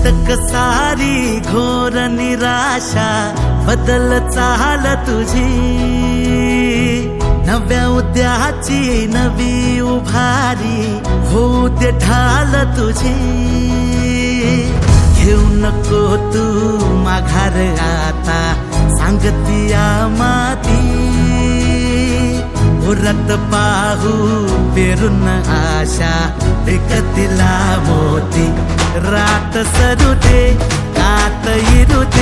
अटक सारी घोर निराशा बदल चाल तुझी. नव्या उद्याची नवी उभारी होऊ ठाल तुझी. घेऊ नको तू माघार आता सांगतिया माती. उरत पाहू पेरून आशा विकत ಸರುತೆ ಆತ ಇರುತೆ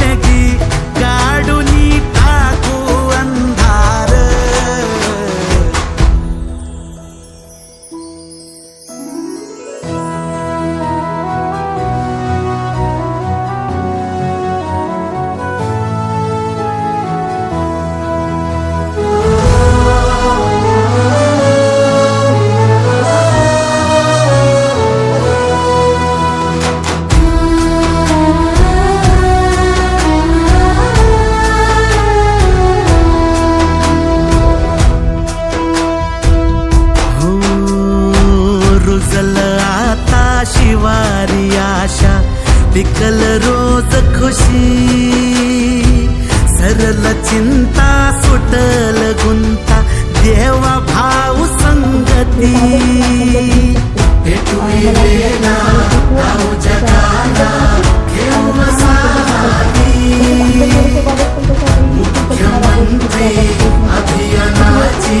एक पिकल रोज खुशी सरल चिंता सुटल गुंता देवा भाऊ संगती. भेटूया भाऊ जगाला मुख्यमंत्री अभियानाची